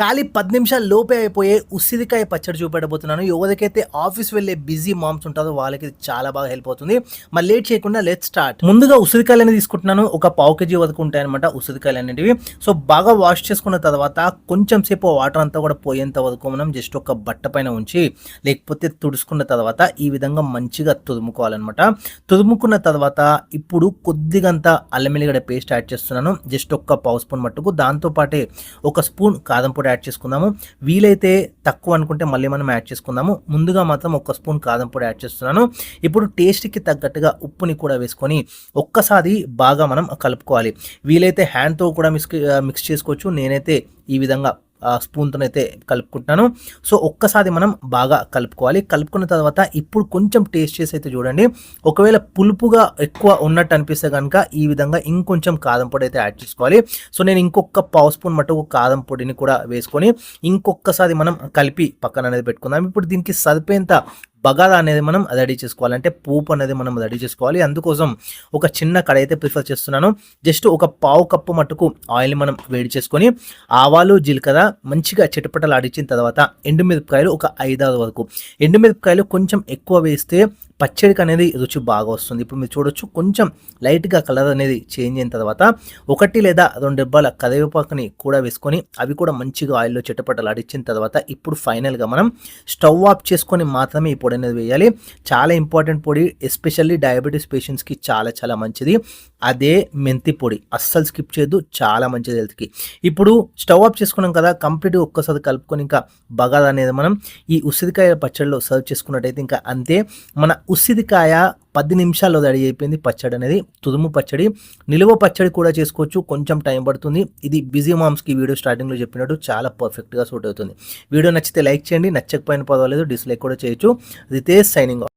ఖాళీ పది నిమిషాల లోపే అయిపోయే ఉసిరికాయ పచ్చడి చూపెట్టబోతున్నాను. ఎవరికైతే ఆఫీస్ వెళ్ళే బిజీ మామ్స్ ఉంటారో వాళ్ళకి చాలా బాగా హెల్ప్ అవుతుంది. మరి లేట్ చేయకుండా లెట్ స్టార్ట్ ముందుగా ఉసిరికాయలు అనేది తీసుకుంటున్నాను. ఒక పావు కేజీ వరకు ఉంటాయన్నమాట ఉసిరికాయలు అనేటివి. సో బాగా వాష్ చేసుకున్న తర్వాత కొంచెం సేపు వాటర్ అంతా కూడా పోయేంత వరకు మనం జస్ట్ ఒక బట్ట పైన ఉంచి లేకపోతే తుడుచుకున్న తర్వాత ఈ విధంగా మంచిగా తుదుముకోవాలన్నమాట తుదుముకున్న తర్వాత ఇప్పుడు కొద్దిగంత అల్లం పేస్ట్ యాడ్ చేస్తున్నాను. జస్ట్ ఒక్క పావు స్పూన్ మట్టుకు. దాంతో పాటే ఒక స్పూన్ కారం కూడా యాడ్ చేసుకుందాము. వీలైతే తక్కువ అనుకుంటే మళ్ళీ మనం యాడ్ చేసుకుందాము. ముందుగా మాత్రం ఒక స్పూన్ కారం పొడి యాడ్ చేస్తున్నాను. ఇప్పుడు టేస్ట్కి తగ్గట్టుగా ఉప్పుని కూడా వేసుకొని ఒక్కసారి బాగా మనం కలుపుకోవాలి. వీలైతే హ్యాండ్తో కూడా మిక్స్ మిక్స్ చేసుకోవచ్చు. నేనైతే ఈ విధంగా స్పూన్తో అయితే కలుపుకుంటున్నాను. సో ఒక్కసారి మనం బాగా కలుపుకోవాలి. కలుపుకున్న తర్వాత ఇప్పుడు కొంచెం టేస్ట్ చేసి అయితే చూడండి. ఒకవేళ పులుపుగా ఎక్కువ ఉన్నట్టు అనిపిస్తే కనుక ఈ విధంగా ఇంకొంచెం కారం పొడి అయితే యాడ్ చేసుకోవాలి. సో నేను ఇంకొక పావు స్పూన్ మటుకు కారం పొడిని కూడా వేసుకొని ఇంకొకసారి మనం కలిపి పక్కన అనేది పెట్టుకుందాం. ఇప్పుడు దీనికి సరిపోయేంత బగారా అనేది మనం రెడీ చేసుకోవాలి. అంటే పోపు అనేది మనం రెడీ చేసుకోవాలి. అందుకోసం ఒక చిన్న కడాయి అయితే ప్రిఫర్ చేస్తున్నాను. జస్ట్ ఒక పావు కప్పు మట్టుకు ఆయిల్ మనం వేడి చేసుకొని ఆవాలు జీలకర్ర మంచిగా చిటపటలు ఆడించిన తర్వాత ఎండుమిరపకాయలు ఒక ఐదారు వరకు. ఎండుమిరపకాయలు కొంచెం ఎక్కువ వేస్తే పచ్చడికి అనేది రుచి బాగా వస్తుంది. ఇప్పుడు మీరు చూడొచ్చు కొంచెం లైట్గా కలర్ అనేది చేంజ్ అయిన తర్వాత ఒకటి లేదా రెండు డబ్బాల కరివేపాకుని కూడా వేసుకొని అవి కూడా మంచిగా ఆయిల్లో చిటపటలు తర్వాత ఇప్పుడు ఫైనల్గా మనం స్టవ్ ఆఫ్ చేసుకొని మాత్రమే ఈ పొడి అనేది వేయాలి. చాలా ఇంపార్టెంట్ పొడి ఎస్పెషల్లీ డయాబెటీస్ పేషెంట్స్కి చాలా చాలా మంచిది. అదే మెంతి పొడి అస్సలు స్కిప్ చేయొద్దు చాలా మంచిది హెల్త్కి. ఇప్పుడు స్టవ్ ఆఫ్ చేసుకున్నాం కదా కంప్లీట్గా ఒక్కసారి కలుపుకొని ఇంకా బగారా అనేది మనం ఈ ఉసిరికాయ పచ్చడిలో సర్వ్ చేసుకున్నట్టయితే ఇంకా అంతే. మన ఉసిరికాయ పది నిమిషాల్లో రెడీ అయిపోయింది పచ్చడి అనేది తుదుము పచ్చడి. నిలువ పచ్చడి కూడా చేసుకోవచ్చు కొంచెం టైం పడుతుంది. ఇది బిజీ మామ్స్కి వీడియో స్టార్టింగ్లో చెప్పినట్టు చాలా పర్ఫెక్ట్గా సూట్ అవుతుంది. వీడియో నచ్చితే లైక్ చేయండి నచ్చకపోయిన పర్వాలేదు డిస్లైక్ కూడా చేయొచ్చు. రితేష్ సైనింగ్